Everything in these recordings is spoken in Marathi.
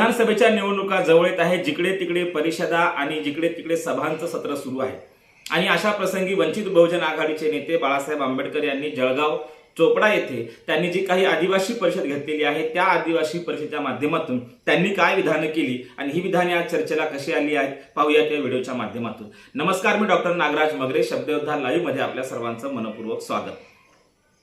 विधानसभेच्या निवडणुका जवळ येत आहे जिकडे तिकडे परिषदा आणि जिकडे तिकडे सभांचं सत्र सुरू आहे. आणि अशा प्रसंगी वंचित बहुजन आघाडीचे नेते बाळासाहेब आंबेडकर यांनी जळगाव चोपडा येथे त्यांनी जी काही आदिवासी परिषद घेतलेली आहे त्या आदिवासी परिषदेच्या माध्यमातून त्यांनी काय विधानं केली आणि ही विधाने आज चर्चेला कशी आली आहेत पाहूया त्या व्हिडिओच्या माध्यमातून. नमस्कार मी डॉक्टर नागराज मगरे शब्दयोद्धा लाईव्हमध्ये आपल्या सर्वांचं मनपूर्वक स्वागत.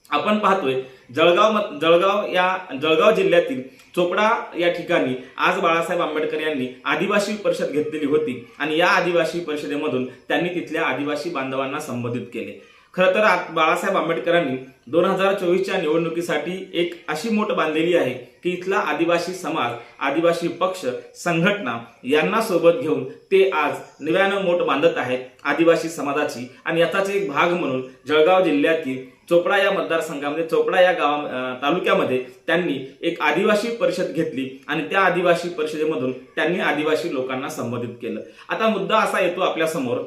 आपण पाहतोय जळगाव जळगाव या जळगाव जिल्ह्यातील चोपडा या ठिकाणी आज बाळासाहेब आंबेडकर यांनी आदिवासी परिषद घेतलेली होती आणि या आदिवासी परिषदेमधून त्यांनी तिथल्या आदिवासी बांधवांना संबोधित केले. खरं तर बाळासाहेब आंबेडकरांनी दोन हजार चोवीसच्या निवडणुकीसाठी एक अशी मोठ बांधलेली आहे की इथला आदिवासी समाज आदिवासी पक्ष संघटना यांना सोबत घेऊन ते आज नव्यानं मोठ बांधत आहेत आदिवासी समाजाची. आणि याचाच एक भाग म्हणून जळगाव जिल्ह्यातील चोपडा या मतदारसंघामध्ये चोपडा या गावा तालुक्यामध्ये त्यांनी एक आदिवासी परिषद घेतली आणि त्या आदिवासी परिषदेमधून त्यांनी आदिवासी लोकांना संबोधित केलं. आता मुद्दा असा येतो आपल्यासमोर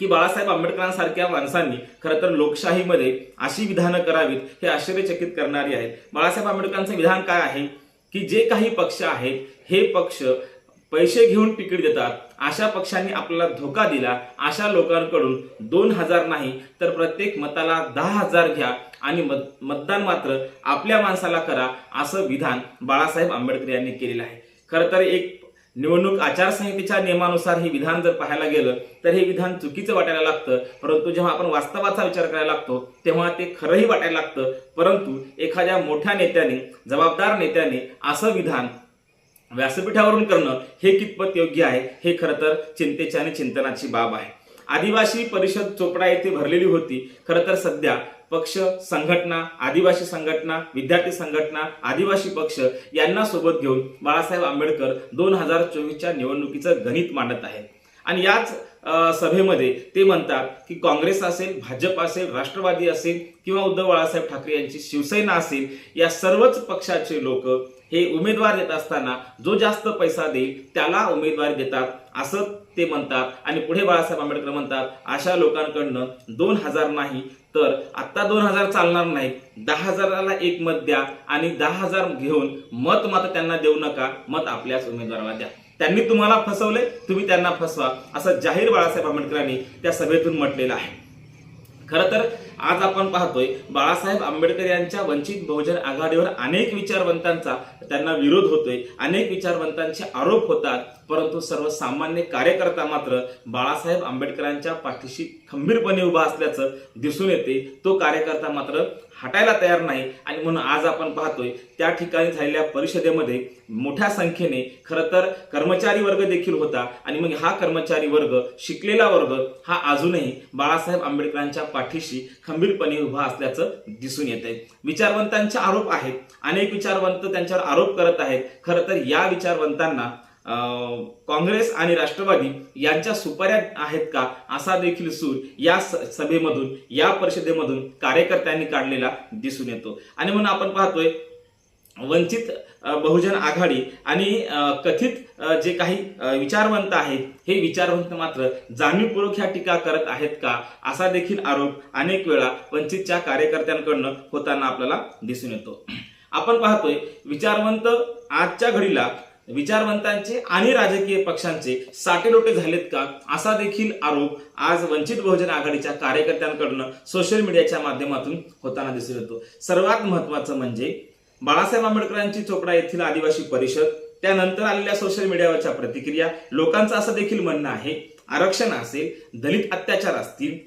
की बाळासाहेब आंबेडकरांसारख्या माणसांनी खरं तर लोकशाहीमध्ये अशी विधानं करावीत हे आश्चर्यचकित करणारी आहेत. बाळासाहेब आंबेडकरांचं विधान काय आहे? की जे काही पक्ष आहेत हे पक्ष पैसे घेऊन तिकीट देतात. अशा पक्षांनी आपल्याला धोका दिला. अशा लोकांकडून दोन हजार नाही तर प्रत्येक मताला दहा हजार घ्या आणि मत मतदान मात्र आपल्या माणसाला करा असं विधान बाळासाहेब आंबेडकर यांनी केलेलं आहे. खरं तर एक निवडणूक आचारसंहितेच्या नियमानुसार हे विधान जर पाहायला गेलं तर हे विधान चुकीचं वाटायला लागतं. परंतु जेव्हा आपण वास्तवाचा विचार करायला लागतो तेव्हा ते खरंही वाटायला लागतं. परंतु एखाद्या मोठ्या नेत्याने जबाबदार नेत्याने असं विधान व्यासपीठावरून करणं हे कितपत योग्य आहे हे खरं तर चिंतेची आणि चिंतनाची बाब आहे. आदिवासी परिषद चोपडा येथे भरलेली होती. खरं तर सध्या पक्ष संघटना आदिवासी संघटना विद्यार्थी संघटना आदिवासी पक्ष यांना सोबत घेऊन बाळासाहेब आंबेडकर दोन हजार चोवीसच्या निवडणुकीचं गणित मांडत आहे आणि याच सभेमध्ये ते म्हणतात की काँग्रेस असेल भाजप असेल राष्ट्रवादी असेल किंवा उद्धव बाळासाहेब ठाकरे यांची शिवसेना असेल या सर्वच पक्षाचे लोक हे उमेदवार देत असताना जो जास्त पैसा देईल त्याला उमेदवारी देतात असं ते म्हणतात. आणि पुढे बाळासाहेब आंबेडकर म्हणतात अशा लोकांकडनं दोन हजार नाही तर आत्ता दोन हजार चालणार नाही. दहा हजाराला एक मत द्या आणि दहा हजार घेऊन मत मात्र त्यांना देऊ नका. मत आपल्याच उमेदवाराला द्या. त्यांनी तुम्हाला फसवले तुम्ही त्यांना फसवा. असं जाहीर बाळासाहेब आंबेडकरांनी त्या सभेतून म्हटलेलं आहे. खरं तर आज आपण पाहतोय बाळासाहेब आंबेडकर यांच्या वंचित बहुजन आघाडीवर अनेक विचारवंतांचा त्यांना विरोध होतोय अनेक विचारवंतांचे आरोप होतात परंतु सर्वसामान्य कार्यकर्ता मात्र बाळासाहेब आंबेडकरांच्या पाठीशी खंबीरपणे उभा असल्याचं दिसून येते. तो कार्यकर्ता मात्र हटायला तयार नाही आणि म्हणून आज आपण पाहतोय त्या ठिकाणी झालेल्या परिषदेमध्ये मोठ्या संख्येने खरं तर कर्मचारी वर्ग देखील होता आणि मग हा कर्मचारी वर्ग शिकलेला वर्ग हा अजूनही बाळासाहेब आंबेडकरांच्या पाठीशी खंबीरपणे उभा असल्याचं दिसून येत आहे विचारवंतांचे आरोप आहेत. अनेक विचारवंत त्यांच्यावर आरोप करत आहेत. खरं तर या विचारवंतांना काँग्रेस आणि राष्ट्रवादी यांच्या सुपाऱ्या आहेत का असा देखील सूर या स- सभेमधून या परिषदेमधून कार्यकर्त्यांनी काढलेला दिसून येतो. आणि म्हणून आपण पाहतोय वंचित बहुजन आघाडी आणि कथित जे काही विचारवंत आहेत हे विचारवंत मात्र जाणीवपूर्वक ह्या टीका करत आहेत का असा देखील आरोप अनेक वेळा वंचितच्या कार्यकर्त्यांकडनं होताना आपल्याला दिसून येतो. आपण पाहतोय विचारवंत आजच्या घडीला विचारवंतांचे आणि राजकीय पक्षांचे साटेलोटे झालेत का? असा देखील आरोप आज वंचित बहुजन आघाडीच्या कार्यकर्त्यांकडनं सोशल मीडियाच्या माध्यमातून होताना दिसून येतो. सर्वात महत्वाचं म्हणजे बाळासाहेब आंबेडकरांची चोपडा येथील आदिवासी परिषद त्यानंतर आलेल्या सोशल मीडियावरच्या प्रतिक्रिया लोकांचं असं देखील म्हणणं आहे आरक्षण असेल दलित अत्याचार असतील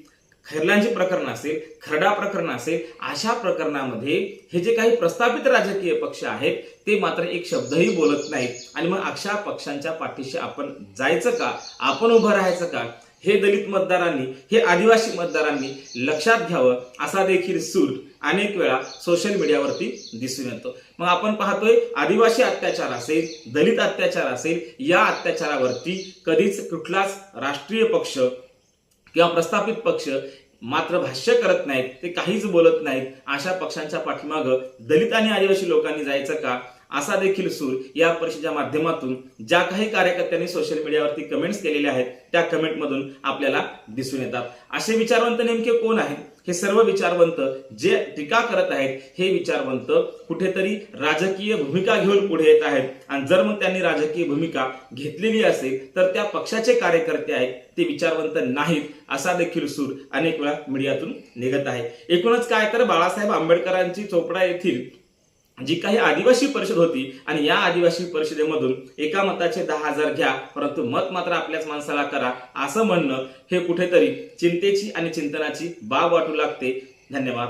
खैरलांची प्रकरण असेल खरडा प्रकरण असेल अशा प्रकरणामध्ये हे जे काही प्रस्थापित राजकीय पक्ष आहेत ते मात्र एक शब्दही बोलत नाहीत. आणि मग अशा पक्षांच्या पाठीशी आपण जायचं का? आपण उभं राहायचं का? हे दलित मतदारांनी हे आदिवासी मतदारांनी लक्षात घ्यावं असा देखील सूर अनेक वेळा सोशल मीडियावरती दिसून येतो. मग आपण पाहतोय आदिवासी अत्याचार असेल दलित अत्याचार असेल या अत्याचारावरती कधीच कुठलाच राष्ट्रीय पक्ष किंवा प्रस्थापित पक्ष मात्र भाष्य करत नाहीत ते काहीच बोलत नाहीत अशा पक्षांच्या पाठीमागं दलित आणि आदिवासी लोकांनी जायचं का? असा देखील सूर या परिषदेच्या माध्यमातून ज्या काही कार्यकर्त्यांनी सोशल मीडियावरती कमेंट्स केलेल्या आहेत त्या कमेंटमधून आपल्याला दिसून येतात. असे विचारवंत नेमके कोण आहेत? हे सर्व विचारवंत जे टीका करत आहेत हे विचारवंत कुठेतरी राजकीय भूमिका घेऊन पुढे येत आहेत. आणि जर मग त्यांनी राजकीय भूमिका घेतलेली असेल तर त्या पक्षाचे कार्यकर्ते आहेत ते विचारवंत नाहीत असा देखील सूर अनेक वेळा मीडियातून निघत आहे. एकूणच काय तर बाळासाहेब आंबेडकरांची चोपडा येथील जी काही आदिवासी परिषद होती आणि या आदिवासी परिषदेमधून एका मताचे दहा हजार घ्या परंतु मत मात्र आपल्याच माणसाला करा असं म्हणणं हे कुठेतरी चिंतेची आणि चिंतनाची बाब वाटू लागते. धन्यवाद.